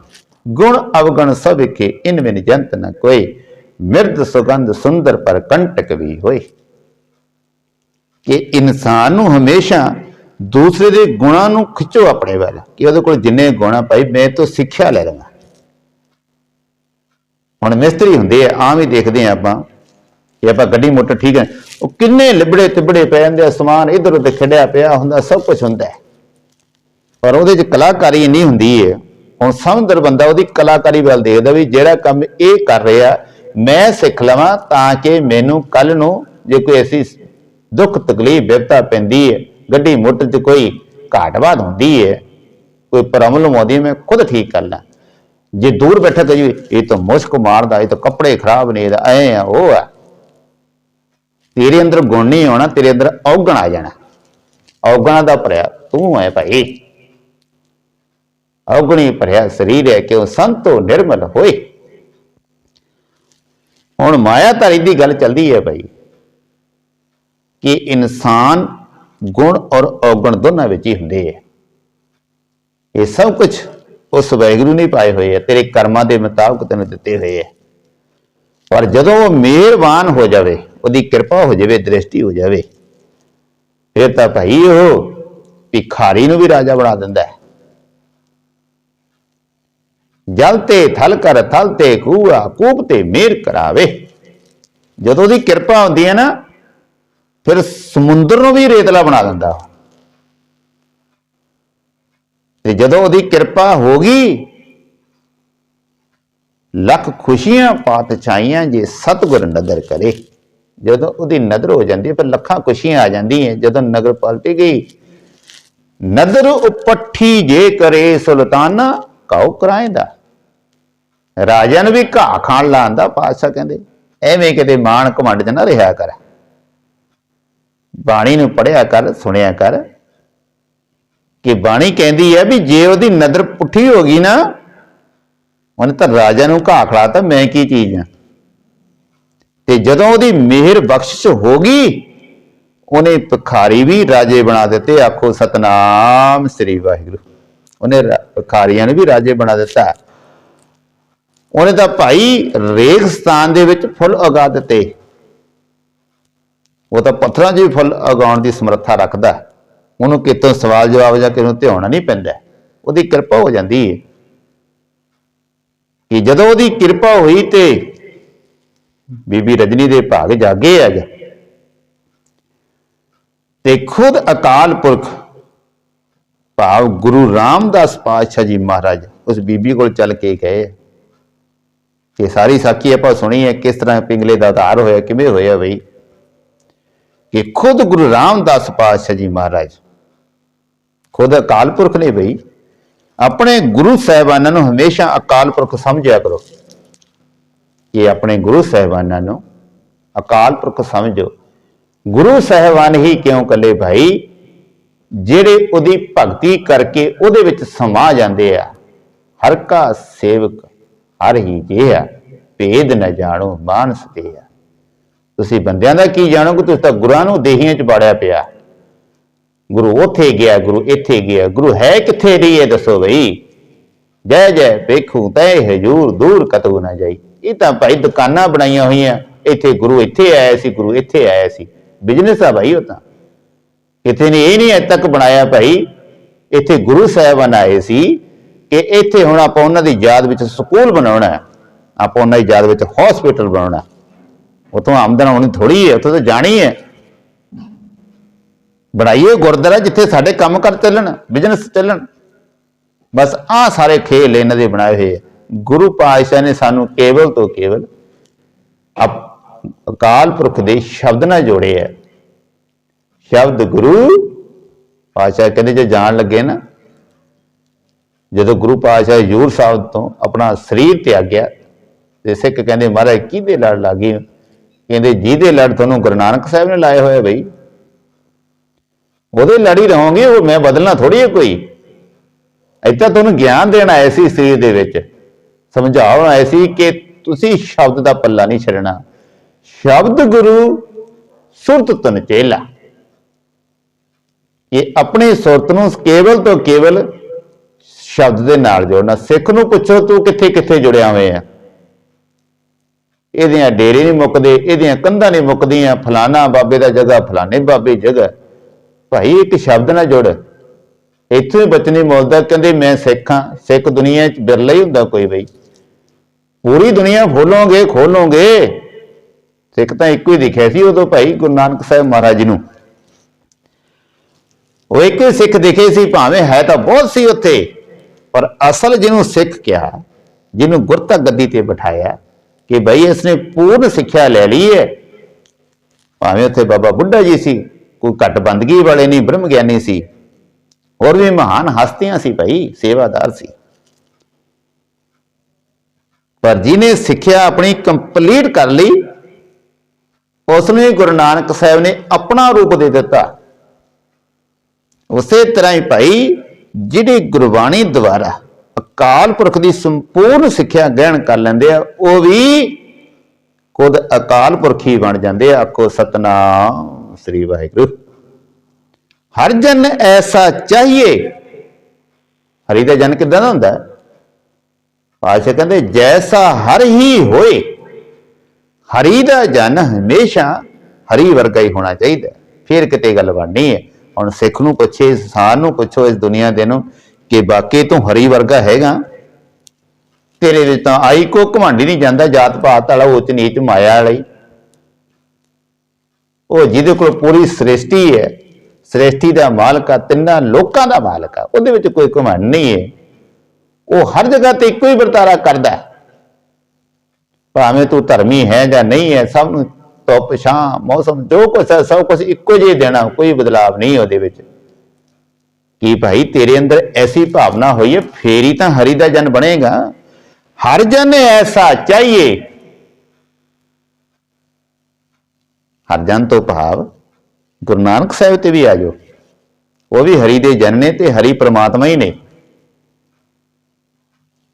ਗੁਣ ਅਵਗਣ ਸਭ ਕੇ, ਇਨ ਬਿਨ ਜੰਤ ਨ ਕੋਈ। ਮਿਰਦ ਸੁਗੰਧ ਸੁੰਦਰ ਪਰ ਕੰਟਕ ਵੀ ਹੋਏ। ਕਿ ਇਨਸਾਨ ਨੂੰ ਹਮੇਸ਼ਾ ਦੂਸਰੇ ਦੇ ਗੁਣਾਂ ਨੂੰ ਖਿੱਚੋ ਆਪਣੇ ਵੱਲ। ਕਿ ਉਹਦੇ ਕੋਲ ਜਿੰਨੇ ਗੁਣ ਆ ਭਾਈ, ਮੈਂ ਤੋਂ ਸਿੱਖਿਆ ਲੈ ਲਵਾਂ। ਹੁਣ ਮਿਸਤਰੀ ਹੁੰਦੇ ਆ, ਆਮ ਹੀ ਦੇਖਦੇ ਆ ਆਪਾਂ ਕਿ ਆਪਾਂ ਗੱਡੀ ਮੋਟਰ ਠੀਕ ਹੈ। ਉਹ ਕਿੰਨੇ ਲਿਬੜੇ ਤਿਬੜੇ ਪੈ ਜਾਂਦੇ ਆ, ਸਮਾਨ ਇਧਰ ਉੱਧਰ ਖਿੜਿਆ ਪਿਆ ਹੁੰਦਾ, ਸਭ ਕੁਝ ਹੁੰਦਾ ਪਰ ਉਹਦੇ 'ਚ ਕਲਾਕਾਰੀ ਨਹੀਂ ਹੁੰਦੀ ਹੈ ਹੁਣ ਸਮਝਦਾਰ ਬੰਦਾ ਉਹਦੀ ਕਲਾਕਾਰੀ ਵੱਲ ਦੇਖਦਾ ਵੀ ਜਿਹੜਾ ਕੰਮ ਇਹ ਕਰ ਰਿਹਾ, ਮੈਂ ਸਿੱਖ ਲਵਾਂ ਤਾਂ ਕਿ ਮੈਨੂੰ ਕੱਲ ਨੂੰ ਜੇ ਕੋਈ ਐਸੀ ਦੁੱਖ ਤਕਲੀਫ, ਬਿਪਤਾ ਪੈਂਦੀ ਹੈ ਗੱਡੀ ਮੋਟਰ 'ਚ ਕੋਈ ਘਾਟਵਾਦ ਹੁੰਦੀ ਹੈ ਕੋਈ ਪ੍ਰੋਬਲਮ ਆਉਂਦੀ ਮੈਂ ਖੁਦ ਠੀਕ ਕਰ ਲਾਂ। ਜੇ ਦੂਰ ਬੈਠਾ ਕਹੀ ਇਹ ਤਾਂ ਮੁਸ਼ਕ ਮਾਰਦਾ, ਇਹ ਤਾਂ ਕੱਪੜੇ ਖਰਾਬ ਨੇ ਇਹਦਾ ਐ ਆ, ਉਹ ਆ। ਤੇਰੇ ਅੰਦਰ ਗੁਣ ਨਹੀਂ ਆਉਣਾ, ਤੇਰੇ ਅੰਦਰ ਔਗਣ ਆ ਜਾਣਾ। ਔਗਣਾ ਦਾ ਭਰਿਆ ਤੂੰ ਹੈ ਭਾਈ। ਔਗਣੀ ਭਰਿਆ ਸਰੀਰ ਹੈ ਕਿਉਂ ਸੰਤੋ ਨਿਰਮਲ ਹੋਏ। ਹੁਣ ਮਾਇਆ ਧਾਰੀ ਦੀ ਗੱਲ ਚੱਲਦੀ ਹੈ ਭਾਈ ਕਿ ਇਨਸਾਨ ਗੁਣ ਔਰ ਔਗਣ ਦੋਨਾਂ ਵਿੱਚ ਹੀ ਹੁੰਦੇ ਹੈ ਇਹ ਸਭ ਕੁਝ ਉਸ ਵੈਗਰੂ ਨੇ ਪਾਏ ਹੋਏ ਹੈ ਤੇਰੇ ਕਰਮਾਂ ਦੇ ਮੁਤਾਬਕ ਤੈਨੂੰ ਦਿੱਤੇ ਹੋਏ ਹੈ ਪਰ ਜਦੋਂ ਉਹ ਮਿਹਰਬਾਨ ਹੋ ਜਾਵੇ ਉਹਦੀ ਕਿਰਪਾ ਹੋ ਜਾਵੇ, ਦ੍ਰਿਸ਼ਟੀ ਹੋ ਜਾਵੇ। ਫਿਰ ਤਾਂ ਭਾਈ ਉਹ ਭਿਖਾਰੀ ਨੂੰ ਵੀ ਰਾਜਾ ਬਣਾ ਦਿੰਦਾ ਹੈ। ਜਲ ਤੇ ਥਲ ਕਰ, ਥਲ ਤੇ ਕੂਆ, ਕੂਪ ਤੇ ਮੇਰ ਕਰਾਵੇ। ਜਦੋਂ ਉਹਦੀ ਕਿਰਪਾ ਹੁੰਦੀ ਹੈ ਨਾ, ਫਿਰ ਸਮੁੰਦਰ ਨੂੰ ਵੀ ਰੇਤਲਾ ਬਣਾ ਦਿੰਦਾ। ਤੇ ਜਦੋਂ ਉਹਦੀ ਕਿਰਪਾ ਹੋ ਗਈ, ਲੱਖ ਖੁਸ਼ੀਆਂ ਪਾਤ ਛਾਈਆਂ ਜੇ ਸਤਗੁਰ ਨਦਰ ਕਰੇ। ਜਦੋਂ ਉਹਦੀ ਨਦਰ ਹੋ ਜਾਂਦੀ ਹੈ, ਫਿਰ ਲੱਖਾਂ ਖੁਸ਼ੀਆਂ ਆ ਜਾਂਦੀਆਂ ਜਦੋਂ ਨਗਰ ਪਲਟੀ ਗਈ ਨਦਰ ਉਪੱਠੀ ਜੇ ਕਰੇ ਸੁਲਤਾਨਾ ਕਾਉ ਕਰਾਇਂਦਾ ਰਾਜਾ ਨੂੰ ਵੀ ਘਾਹ ਖਾਣ ਲਾਂਦਾ ਪਾਤਸ਼ਾਹ ਕਹਿੰਦੇ, ਐਵੇਂ ਕਿਤੇ ਮਾਣ ਘਮੰਡ ਚ ਨਾ ਰਿਹਾ ਕਰ। ਬਾਣੀ ਨੂੰ ਪੜਿਆ ਕਰ, ਸੁਣਿਆ ਕਰ, ਕਿ ਬਾਣੀ ਕਹਿੰਦੀ ਹੈ ਵੀ ਜੇ ਉਹਦੀ ਨਦਰ ਪੁੱਠੀ ਹੋ ਗਈ ਨਾ, ਉਹਨੇ ਤਾਂ ਰਾਜਾ ਨੂੰ ਘਾਹ ਖਲਾਤਾ, ਮੈਂ ਕੀ ਚੀਜ਼ ਆ? ਤੇ ਜਦੋਂ ਉਹਦੀ ਮਿਹਰ ਬਖਸ਼ਿਸ਼ ਹੋ ਗਈ, ਉਹਨੇ ਭਿਖਾਰੀ ਵੀ ਰਾਜੇ ਬਣਾ ਦਿੱਤੇ, ਆਖੋ ਸਤਨਾਮ ਸ੍ਰੀ ਵਾਹਿਗੁਰੂ। ਉਹਨੇ ਭਿਖਾਰੀਆਂ ਨੂੰ ਵੀ ਰਾਜੇ ਬਣਾ ਦਿੱਤਾ। ਉਹਨੇ ਤਾਂ ਭਾਈ ਰੇਗਿਸਤਾਨ ਦੇ ਵਿੱਚ ਫੁੱਲ ਉਗਾ ਦਿੱਤੇ। ਉਹ ਤਾਂ ਪੱਥਰਾਂ 'ਚ ਵੀ ਫੁੱਲ ਉਗਾਉਣ ਦੀ ਸਮਰੱਥਾ ਰੱਖਦਾ। ਉਹਨੂੰ ਕਿਤੋਂ ਸਵਾਲ ਜਵਾਬ ਜਾਂ ਕਿਤੋਂ ਧਿਆਉਣਾ ਨਹੀਂ ਪੈਂਦਾ। ਉਹਦੀ ਕਿਰਪਾ ਹੋ ਜਾਂਦੀ ਹੈ ਕਿ ਜਦੋਂ ਉਹਦੀ ਕਿਰਪਾ ਹੋਈ ਤੇ ਬੀਬੀ ਰਜਨੀ ਦੇ ਭਾਗ ਜਾਗੇ ਅੱਜ ਤੇ ਖੁਦ ਅਕਾਲ ਪੁਰਖ ਭਾਵ ਗੁਰੂ ਰਾਮਦਾਸ ਪਾਤਸ਼ਾਹ ਜੀ ਮਹਾਰਾਜ ਉਸ ਬੀਬੀ ਕੋਲ ਚੱਲ ਕੇ ਗਏ। ਕਿ ਸਾਰੀ ਸਾਖੀ ਆਪਾਂ ਸੁਣੀ ਹੈ, ਕਿਸ ਤਰ੍ਹਾਂ ਪਿੰਗਲੇ ਦਾ ਆਧਾਰ ਹੋਇਆ, ਕਿਵੇਂ ਹੋਇਆ ਬਈ? ਕਿ ਖੁਦ ਗੁਰੂ ਰਾਮਦਾਸ ਪਾਤਸ਼ਾਹ ਜੀ ਮਹਾਰਾਜ ਖੁਦ ਅਕਾਲ ਪੁਰਖ ਨੇ ਬਈ, ਆਪਣੇ ਗੁਰੂ ਸਾਹਿਬਾਨਾਂ ਨੂੰ ਹਮੇਸ਼ਾ ਅਕਾਲ ਪੁਰਖ ਸਮਝਿਆ ਕਰੋ। ਇਹ ਆਪਣੇ ਗੁਰੂ ਸਾਹਿਬਾਨਾਂ ਨੂੰ ਅਕਾਲ ਪੁਰਖ ਸਮਝੋ। ਗੁਰੂ ਸਾਹਿਬਾਨ ਹੀ ਕਿਉਂ ਕੱਲੇ ਭਾਈ? ਜਿਹੜੇ ਉਹਦੀ ਭਗਤੀ ਕਰਕੇ ਉਹਦੇ ਵਿੱਚ ਸਮਾ ਜਾਂਦੇ ਆ। ਹਰ ਕਾ ਸੇਵਕ ਹਰ ਹੀ ਜਿਹਾ ਭੇਦ ਨਾ ਜਾਣੋ ਮਾਨਸ ਤੇ ਆ। ਤੁਸੀਂ ਬੰਦਿਆਂ ਦਾ ਕੀ ਜਾਣੋਗੇ? ਤੁਸੀਂ ਤਾਂ ਗੁਰਾਂ ਨੂੰ ਦੇਹੀਆਂ ਚ ਬਾੜਿਆ ਪਿਆ। ਗੁਰੂ ਉੱਥੇ ਗਿਆ, ਗੁਰੂ ਇੱਥੇ ਗਿਆ। ਗੁਰੂ ਹੈ ਕਿੱਥੇ ਰਹੀ ਹੈ ਦੱਸੋ ਬਈ? ਜੈ ਜੈ ਵੇਖੂ ਤੈ ਹਜੂਰ, ਦੂਰ ਕਤੂ ਨਾ ਜਾਈ। ਇਹ ਤਾਂ ਭਾਈ ਦੁਕਾਨਾਂ ਬਣਾਈਆਂ ਹੋਈਆਂ। ਇੱਥੇ ਗੁਰੂ ਇੱਥੇ ਆਇਆ ਸੀ, ਗੁਰੂ ਇੱਥੇ ਆਇਆ ਸੀ। ਬਿਜ਼ਨਸ ਆ ਭਾਈ ਉਹ ਤਾਂ। ਕਿਤੇ ਨੇ ਇਹ ਨਹੀਂ ਅਜੇ ਤੱਕ ਬਣਾਇਆ ਭਾਈ। ਇੱਥੇ ਗੁਰੂ ਸਾਹਿਬਾਨ ਆਏ ਸੀ ਕਿ ਇੱਥੇ ਹੁਣ ਆਪਾਂ ਉਹਨਾਂ ਦੀ ਯਾਦ ਵਿੱਚ ਸਕੂਲ ਬਣਾਉਣਾ ਹੈ। ਆਪਾਂ ਉਹਨਾਂ ਦੀ ਯਾਦ ਵਿੱਚ ਹਸਪੀਟਲ ਬਣਾਉਣਾ। ਉਤੋਂ ਆਮਦਨ ਆਉਣੀ ਥੋੜੀ ਹੈ ਉਤੋਂ ਤਾਂ ਜਾਣੀ ਹੈ। ਬਣਾਈਏ ਗੁਰਦੁਆਰਾ ਜਿੱਥੇ ਸਾਡੇ ਕੰਮ ਕਰ ਚੱਲਣ ਬਿਜ਼ਨਸ ਚੱਲਣ। ਬਸ ਆਹ ਸਾਰੇ ਖੇਲ ਇਹਨਾਂ ਦੇ ਬਣਾਏ ਹੋਏ ਆ। ਗੁਰੂ ਪਾਤਸ਼ਾਹ ਨੇ ਸਾਨੂੰ ਕੇਵਲ ਤੋਂ ਕੇਵਲ ਅਕਾਲ ਪੁਰਖ ਦੇ ਸ਼ਬਦ ਨਾਲ ਜੋੜੇ ਹੈ। ਸ਼ਬਦ ਗੁਰੂ, ਪਾਤਸ਼ਾਹ ਕਹਿੰਦੇ ਜੇ ਜਾਣ ਲੱਗੇ ਨਾ, ਜਦੋਂ ਗੁਰੂ ਪਾਤਸ਼ਾਹ ਹਜ਼ੂਰ ਸਾਹਿਬ ਤੋਂ ਆਪਣਾ ਸਰੀਰ ਤਿਆਗਿਆ ਤੇ ਸਿੱਖ ਕਹਿੰਦੇ, ਮਹਾਰਾਜ, ਕਿਹਦੇ ਲੜ ਲੱਗੀ ਕਹਿੰਦੇ, ਜਿਹਦੇ ਲੜ ਤੁਹਾਨੂੰ ਗੁਰੂ ਨਾਨਕ ਸਾਹਿਬ ਨੇ ਲਾਏ ਹੋਏ ਬਈ। ਉਹਦੇ ਲੜੀ ਰਹੋਗੇ, ਉਹ ਮੈਂ ਬਦਲਣਾ ਥੋੜੀ ਹੈ ਕੋਈ। ਇੱਥੇ ਤੁਹਾਨੂੰ ਗਿਆਨ ਦੇਣ ਆਏ ਸੀ ਸਰੀਰ ਦੇ ਵਿੱਚ। ਸਮਝਾਉਣ ਆਏ ਸੀ ਕਿ ਤੁਸੀਂ ਸ਼ਬਦ ਦਾ ਪੱਲਾ ਨਹੀਂ ਛੱਡਣਾ। ਸ਼ਬਦ ਗੁਰੂ ਸੁਰਤ ਤਨ ਚੇਲਾ ਇਹ ਆਪਣੀ ਸੁਰਤ ਨੂੰ ਕੇਵਲ ਤੋਂ ਕੇਵਲ ਸ਼ਬਦ ਦੇ ਨਾਲ ਜੋੜਨਾ। ਸਿੱਖ ਨੂੰ ਪੁੱਛੋ, ਤੂੰ ਕਿੱਥੇ ਕਿੱਥੇ ਜੁੜਿਆ ਹੋਇਆ ਹੈ? ਇਹਦੀਆਂ ਡੇਰੇ ਨਹੀਂ ਮੁੱਕਦੇ, ਇਹਦੀਆਂ ਕੰਧਾਂ ਨਹੀਂ ਮੁੱਕਦੀਆਂ, ਫਲਾਣਾ ਬਾਬੇ ਦਾ ਜਗ੍ਹਾ, ਫਲਾਣੇ ਬਾਬੇ ਜਗ੍ਹਾ। ਭਾਈ, ਇੱਕ ਸ਼ਬਦ ਨਾਲ ਜੁੜ। ਇੱਥੋਂ ਹੀ ਬਚਨੀ ਮੋਲਦਾ ਕਹਿੰਦੇ ਮੈਂ ਸਿੱਖ ਹਾਂ। ਸਿੱਖ ਦੁਨੀਆ 'ਚ ਬਿਰਲਾ ਹੀ ਹੁੰਦਾ ਕੋਈ ਬਈ। ਪੂਰੀ ਦੁਨੀਆ ਫੋਲੋਗੇ ਖੋਲੋਗੇ। ਸਿੱਖ ਤਾਂ ਇੱਕੋ ਹੀ ਦਿਖਿਆ ਸੀ ਉਦੋਂ ਭਾਈ, ਗੁਰੂ ਨਾਨਕ ਸਾਹਿਬ ਮਹਾਰਾਜ ਜੀ ਨੂੰ। ਉਹ ਇੱਕ ਹੀ ਸਿੱਖ ਦਿਖੇ ਸੀ, ਭਾਵੇਂ ਹੈ ਤਾਂ ਬਹੁਤ ਸੀ ਉੱਥੇ। ਪਰ ਅਸਲ ਜਿਹਨੂੰ ਸਿੱਖ ਕਿਹਾ, ਜਿਹਨੂੰ ਗੁਰਤਾ ਗੱਦੀ ਤੇ ਬਿਠਾਇਆ, ਕਿ ਭਈ ਇਸਨੇ ਪੂਰਨ ਸਿੱਖਿਆ ਲੈ ਲਈ ਹੈ। ਭਾਵੇਂ ਉੱਥੇ ਬਾਬਾ ਬੁੱਢਾ ਜੀ ਸੀ, ਕੋਈ ਘੱਟ ਬੰਦਗੀ ਵਾਲੇ ਨਹੀਂ ਬ੍ਰਹਮ ਗਿਆਨੀ ਸੀ। ਹੋਰ ਵੀ ਮਹਾਨ ਹਸਤੀਆਂ ਸੀ ਭਾਈ, ਸੇਵਾਦਾਰ ਸੀ। ਪਰ ਜਿਹਨੇ ਸਿੱਖਿਆ ਆਪਣੀ ਕੰਪਲੀਟ ਕਰ ਲਈ ਉਸ ਨੂੰ ਹੀ ਗੁਰੂ ਨਾਨਕ ਸਾਹਿਬ ਨੇ ਆਪਣਾ ਰੂਪ ਦੇ ਦਿੱਤਾ। ਉਸੇ ਤਰ੍ਹਾਂ ਹੀ ਭਾਈ, ਜਿਹੜੀ ਗੁਰਬਾਣੀ ਦੁਆਰਾ ਅਕਾਲ ਪੁਰਖ ਦੀ ਸੰਪੂਰਨ ਸਿੱਖਿਆ ਗ੍ਰਹਿਣ ਕਰ ਲੈਂਦੇ ਆ, ਉਹ ਵੀ ਖੁਦ ਅਕਾਲ ਪੁਰਖ ਹੀ ਬਣ ਜਾਂਦੇ ਆ। ਆਖੋ ਸਤਨਾਮ, ਸ੍ਰੀ ਵਾਹਿਗੁਰੂ। ਹਰ ਜਨ ਐਸਾ ਚਾਹੀਏ। ਹਰੀ ਦਾ ਜਨ ਕਿਦਾਂ ਦਾ ਹੁੰਦਾ? ਪਾਸ਼ਾ ਕਹਿੰਦੇ, ਜੈਸਾ ਹਰ ਹੀ ਹੋਏ, ਹਰੀ ਦਾ ਜਨ ਹਮੇਸ਼ਾ ਹਰੀ ਵਰਗਾ ਹੀ ਹੋਣਾ ਚਾਹੀਦਾ। ਫਿਰ ਕਿਤੇ ਗੱਲ ਬਣਨੀ ਹੈ। ਹੁਣ ਸਿੱਖ ਨੂੰ ਪੁੱਛੇ, ਇਨਸਾਨ ਨੂੰ ਪੁੱਛੋ ਇਸ ਦੁਨੀਆ ਦੇ ਨੂੰ ਕਿ ਬਾਕੀ ਤੂੰ ਹਰੀ ਵਰਗਾ ਹੈਗਾ? ਤੇਰੇ ਵਿੱਚ ਤਾਂ ਆਈ ਕੋ ਘਮੰਡੀ ਨਹੀਂ ਜਾਂਦਾ, ਜਾਤ ਪਾਤ ਵਾਲਾ ਉੱਚ ਨੀਚ ਮਾਇਆ ਵਾਲਾ ਹੀ। ਉਹ ਜਿਹਦੇ ਕੋਲ ਪੂਰੀ ਸ੍ਰਿਸ਼ਟੀ ਹੈ, ਸ੍ਰਿਸ਼ਟੀ ਦਾ ਮਾਲਕ ਆ, ਤਿੰਨਾਂ ਲੋਕਾਂ ਦਾ ਮਾਲਕ ਆ, ਉਹਦੇ ਵਿੱਚ ਕੋਈ ਘਮੰਡ ਨਹੀਂ ਹੈ। ਉਹ ਹਰ ਜਗ੍ਹਾ ਤੇ ਇੱਕੋ ਹੀ ਵਰਤਾਰਾ ਕਰਦਾ ਹੈ। ਭਾਵੇਂ ਤੂੰ ਧਰਮੀ ਹੈ ਜਾਂ ਨਹੀਂ ਹੈ, ਸਭ ਨੂੰ ਧੁੱਪ ਛਾਂ ਮੌਸਮ, ਜੋ ਕੁਛ ਹੈ, ਸਭ ਕੁਝ ਇੱਕੋ ਜਿਹਾ ਦੇਣਾ, ਕੋਈ ਬਦਲਾਵ ਨਹੀਂ ਉਹਦੇ ਵਿੱਚ। ਕਿ ਭਾਈ ਤੇਰੇ ਅੰਦਰ ਐਸੀ ਭਾਵਨਾ ਹੋਈ ਹੈ, ਫੇਰੀ ਤਾਂ ਹਰੀ ਦਾ ਜਨ ਬਣੇਗਾ। ਹਰ ਜਨ ਐਸਾ ਚਾਹੀਏ। ਹਰ ਜਨ ਤੋਂ ਭਾਵ ਗੁਰੂ ਨਾਨਕ ਸਾਹਿਬ ਤੇ ਵੀ ਆ ਜਾਓ। ਉਹ ਵੀ ਹਰੀ ਦੇ ਜਨ ਨੇ ਤੇ ਹਰੀ ਪ੍ਰਮਾਤਮਾ ਹੀ ਨੇ।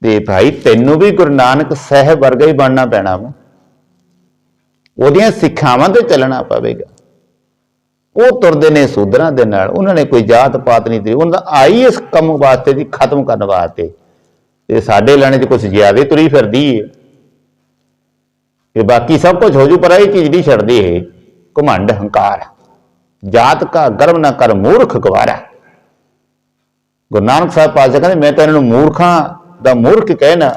ਤੇ ਭਾਈ ਤੈਨੂੰ ਵੀ ਗੁਰੂ ਨਾਨਕ ਸਾਹਿਬ ਵਰਗਾ ਹੀ ਬਣਨਾ ਪੈਣਾ ਵਾ। ਉਹਦੀਆਂ ਸਿੱਖਿਆਵਾਂ ਤੇ ਚੱਲਣਾ ਪਵੇਗਾ। ਉਹ ਤੁਰਦੇ ਨੇ ਸੂਦਰਾਂ ਦੇ ਨਾਲ, ਉਹਨਾਂ ਨੇ ਕੋਈ ਜਾਤ ਪਾਤ ਨਹੀਂ ਦਿੱਤੀ। ਉਹਨਾਂ ਦਾ ਆਈ ਇਸ ਕੰਮ ਵਾਸਤੇ ਦੀ ਖਤਮ ਕਰਨ ਵਾਸਤੇ। ਤੇ ਸਾਡੇ ਲਾਣੇ 'ਚ ਕੁਝ ਜ਼ਿਆਦੇ ਤੁਰੀ ਫਿਰਦੀ ਏ। ਇਹ ਬਾਕੀ ਸਭ ਕੁਝ ਹੋ ਜੂ, ਪਰ ਇਹ ਚੀਜ਼ ਨਹੀਂ ਛੱਡਦੀ ਇਹ। ਘਮੰਡ ਹੰਕਾਰ। ਜਾਤ ਕਾ ਗਰਵ ਨਾ ਕਰ ਮੂਰਖ ਗਵਾਰਾ। ਗੁਰੂ ਨਾਨਕ ਸਾਹਿਬ ਪਾਤਸ਼ਾਹ ਕਹਿੰਦੇ, ਮੈਂ ਤਾਂ ਇਹਨਾਂ ਨੂੰ ਮੂਰਖਾਂ ਦਾ ਮੂਰਖ ਕਹਿਣਾ,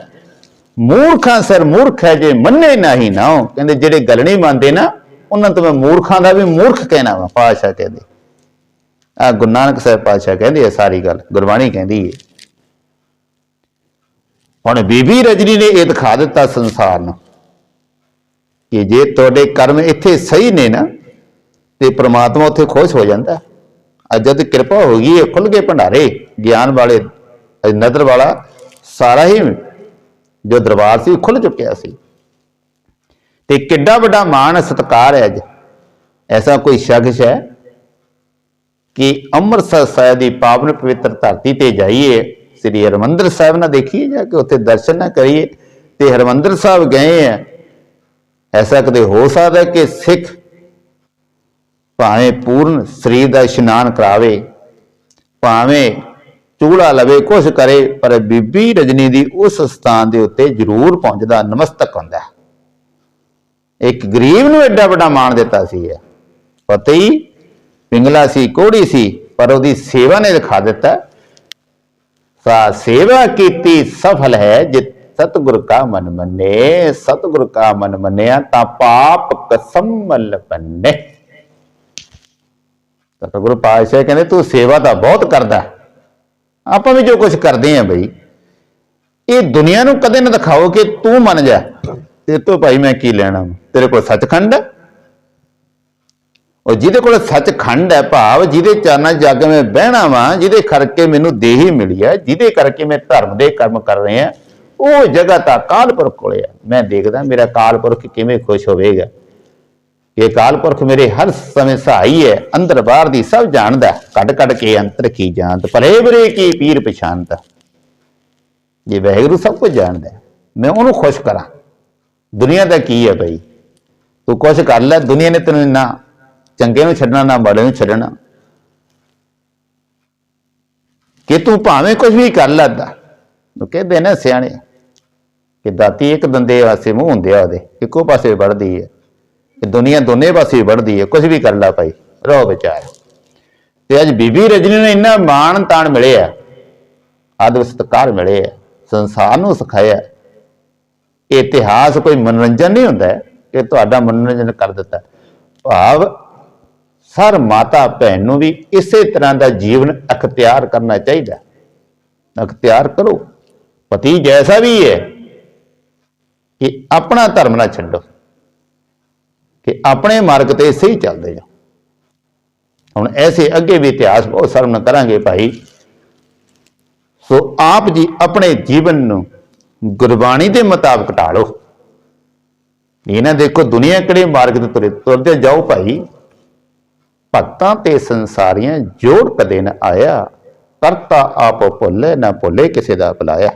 ਮੂਰਖਾਂ ਸਿਰ ਮੂਰਖ ਹੈ ਜੇ ਮੰਨੇ ਨਹੀਂ ਨਾ ਕਹਿੰਦੇ ਜਿਹੜੇ ਗੱਲ ਨਹੀਂ ਮੰਨਦੇ ਨਾ, ਉਹਨਾਂ ਤੋਂ ਮੈਂ ਮੂਰਖਾਂ ਦਾ ਵੀ ਮੂਰਖ ਕਹਿਣਾ ਵਾ, ਪਾਤਸ਼ਾਹ ਕਹਿੰਦੇ। ਆ ਗੁਰੂ ਨਾਨਕ ਸਾਹਿਬ ਪਾਤਸ਼ਾਹ ਕਹਿੰਦੇ ਆ ਸਾਰੀ ਗੱਲ, ਗੁਰਬਾਣੀ ਕਹਿੰਦੀ ਹੈ ਹੁਣ ਬੀਬੀ ਰਜਨੀ ਨੇ ਇਹ ਦਿਖਾ ਦਿੱਤਾ ਸੰਸਾਰ ਨੂੰ, ਕਿ ਜੇ ਤੁਹਾਡੇ ਕਰਮ ਇੱਥੇ ਸਹੀ ਨੇ ਨਾ, ਤੇ ਪ੍ਰਮਾਤਮਾ ਉੱਥੇ ਖੁਸ਼ ਹੋ ਜਾਂਦਾ। ਅੱਜ ਜਦ ਕਿਰਪਾ ਹੋ ਗਈ ਹੈ ਖੁੱਲ ਗਏ ਭੰਡਾਰੇ, ਗਿਆਨ ਵਾਲੇ ਅੱਜ ਨਦਰ ਵਾਲਾ ਸਾਰਾ ਹੀ ਜੋ ਦਰਬਾਰ ਸੀ ਖੁੱਲ ਚੁੱਕਿਆ ਸੀ। ਤੇ ਕਿੱਡਾ ਵੱਡਾ ਮਾਣ ਸਤਕਾਰ ਹੈ ਅੱਜ। ਐਸਾ ਕੋਈ ਸ਼ਖਸ ਹੈ ਕਿ ਅੰਮ੍ਰਿਤਸਰ ਸਾਹਿਬ ਦੀ ਪਾਵਨ ਪਵਿੱਤਰ ਧਰਤੀ ਤੇ ਜਾਈਏ, ਸ੍ਰੀ ਹਰਮੰਦਰ ਸਾਹਿਬ ਨਾਲ ਦੇਖੀਏ ਜਾ ਕੇ ਉੱਥੇ ਦਰਸ਼ਨ ਨਾ ਕਰੀਏ ਤੇ ਹਰਮੰਦਰ ਸਾਹਿਬ ਗਏ ਆ ਐਸਾ ਕਦੇ ਹੋ ਸਕਦਾ ਕਿ ਸਿੱਖ ਭਾਵੇਂ ਪੂਰਨ ਸਰੀਰ ਦਾ ਇਸ਼ਨਾਨ ਕਰਾਵੇ, ਭਾਵੇਂ ਚੂੜਾ ਲਵੇ, ਕੁਛ ਕਰੇ, ਪਰ ਬੀਬੀ ਰਜਨੀ ਦੀ ਉਸ ਸਥਾਨ ਦੇ ਉੱਤੇ ਜ਼ਰੂਰ ਪਹੁੰਚਦਾ, ਨਮਸਤਕ ਹੁੰਦਾ ਇੱਕ ਗਰੀਬ ਨੂੰ ਐਡਾ ਵੱਡਾ ਮਾਣ ਦਿੱਤਾ ਸੀ ਇਹ। ਪਤਾ ਪਿੰਗਲਾ ਸੀ, ਕੋੜੀ ਸੀ, ਪਰ ਉਹਦੀ ਸੇਵਾ ਨੇ ਦਿਖਾ ਦਿੱਤਾ। ਸਾ ਸੇਵਾ ਕੀਤੀ, ਸਫਲ ਹੈ, ਜੇ ਸਤਿਗੁਰ ਕਾ ਮਨ ਮੰਨੇ, ਸਤਿਗੁਰ ਕਾ ਮਨ ਮੰਨਿਆ, ਤਾਂ ਪਾਪ ਕਸਮ ਮਲ ਪੰਨੇ। ਸਤਿਗੁਰੂ ਪਾਤਸ਼ਾਹ ਕਹਿੰਦੇ, ਤੂੰ ਸੇਵਾ ਤਾਂ ਬਹੁਤ ਕਰਦਾ ਆਪਾਂ ਵੀ ਜੋ ਕੁਝ ਕਰਦੇ ਆਂ ਬਈ, ਇਹ ਦੁਨੀਆ ਨੂੰ ਕਦੇ ਨਾ ਦਿਖਾਓ ਕਿ ਤੂੰ ਮੰਨ ਜਾ, ਤੇ ਤੋਂ ਭਾਈ ਮੈਂ ਕੀ ਲੈਣਾ ਵਾ? ਤੇਰੇ ਕੋਲ ਸੱਚਖੰਡ ਹੈ? ਉਹ ਜਿਹਦੇ ਕੋਲ ਸੱਚਖੰਡ ਹੈ ਭਾਵ, ਜਿਹਦੇ ਚਰਨਾਂ 'ਚ ਮੈਂ ਬਹਿਣਾ ਵਾਂ, ਜਿਹਦੇ ਕਰਕੇ ਮੈਨੂੰ ਦੇਹੀ ਮਿਲੀ ਹੈ, ਜਿਹਦੇ ਕਰਕੇ ਮੈਂ ਧਰਮ ਦੇ ਕਰਮ ਕਰ ਰਹੇ ਆ ਉਹ ਜਗ੍ਹਾ ਤਾਂ ਕਾਲਪੁਰਖ ਕੋਲੇ ਆ ਮੈਂ ਦੇਖਦਾ ਮੇਰਾ ਕਾਲਪੁਰਖ ਕਿਵੇਂ ਖੁਸ਼ ਹੋਵੇਗਾ। ਇਹ ਕਾਲਪੁਰਖ ਮੇਰੇ ਹਰ ਸਮੇਂ ਸਹਾਈ ਹੈ, ਅੰਦਰ ਬਾਹਰ ਦੀ ਸਭ ਜਾਣਦਾ ਕੱਢ ਕੱਢ ਕੇ ਅੰਤਰ ਕੀ ਜਾਣਤ ਭਲੇ ਬਰੇ ਕੀ ਪੀਰ ਪਛਾਨਤਾ ਜੇ ਵਾਹਿਗੁਰੂ ਸਭ ਕੁਝ ਜਾਣਦਾ ਮੈਂ ਉਹਨੂੰ ਖੁਸ਼ ਕਰਾਂ। ਦੁਨੀਆ ਦਾ ਕੀ ਹੈ ਭਾਈ ਤੂੰ ਕੁਛ ਕਰ ਲੈ, ਦੁਨੀਆ ਨੇ ਤੈਨੂੰ ਨਾ ਚੰਗੇ ਨੂੰ ਛੱਡਣਾ, ਨਾ ਮਾੜੇ ਨੂੰ ਛੱਡਣਾ। ਕਿ ਤੂੰ ਭਾਵੇਂ ਕੁਝ ਵੀ ਕਰ ਲੈਦਾ। ਉਹ ਕਹਿੰਦੇ ਨੇ ਸਿਆਣੇ, ਕਿ ਦਾਤੀ ਇੱਕ ਦੰਦੇ ਵਾਸਤੇ ਮੂੰਹ ਹੁੰਦੇ ਆ ਉਹਦੇ, ਇੱਕੋ ਪਾਸੇ ਵੜਦੀ ਹੈ। ਕਿ ਦੁਨੀਆ ਦੋਨੇ ਪਾਸੇ ਵੜਦੀ ਹੈ ਕੁਝ ਵੀ ਕਰ ਲਾ ਭਾਈ, ਰਹੋ ਵਿਚਾਰ। ਤੇ ਅੱਜ ਬੀਬੀ ਰਜਨੀ ਨੂੰ ਇੰਨਾ ਮਾਣ ਤਾਣ ਮਿਲਿਆ ਆਦਰ ਸਤਕਾਰ ਮਿਲਿਆ, ਸੰਸਾਰ ਨੂੰ ਸਿਖਾਇਆ। ਇਤਿਹਾਸ ਕੋਈ ਮਨੋਰੰਜਨ ਨਹੀਂ ਹੁੰਦਾ ਹੈ ਕਿ ਤੁਹਾਡਾ ਮਨੋਰੰਜਨ ਕਰ ਦਿੱਤਾ। ਭਾਵ ਸਰ ਮਾਤਾ ਭੈਣ ਨੂੰ ਵੀ ਇਸੇ ਤਰ੍ਹਾਂ ਦਾ ਜੀਵਨ ਅਖਤਿਆਰ ਕਰਨਾ ਚਾਹੀਦਾ। ਅਖਤਿਆਰ ਕਰੋ। ਪਤੀ ਜੈਸਾ ਵੀ ਹੈ ਕਿ ਆਪਣਾ ਧਰਮ ਨਾ ਛੱਡੋ। ਕਿ ਆਪਣੇ ਮਾਰਗ ਤੇ ਸਹੀ ਚੱਲਦੇ ਜਾਓ। ਹੁਣ ਐਸੇ ਅੱਗੇ ਵੀ ਇਤਿਹਾਸ ਬਹੁਤ ਸਰਵਨ ਕਰਾਂਗੇ ਭਾਈ। ਸੋ ਆਪ ਜੀ ਆਪਣੇ ਜੀਵਨ ਨੂੰ ਗੁਰਬਾਣੀ ਦੇ ਮੁਤਾਬਕ ਢਾਲੋ। ਇਹ ਨਾ ਦੇਖੋ ਦੁਨੀਆ ਕਿਹੜੇ ਮਾਰਗ ਤੇ ਤੁਰੇ ਤੁਰਦੇ ਜਾਓ ਭਾਈ। ਭਗਤਾਂ ਤੇ ਸੰਸਾਰੀਆਂ ਜੋੜ ਕਦੇ ਨਾ ਆਇਆ। ਕਰਤਾ ਆਪ ਭੁੱਲੇ, ਨਾ ਭੁੱਲੇ ਕਿਸੇ ਦਾ ਭੁਲਾਇਆ।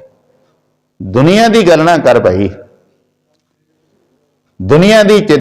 ਦੁਨੀਆ ਦੀ ਗੱਲ ਨਾ ਕਰ ਭਾਈ। ਦੁਨੀਆ ਦੀ ਚਿ-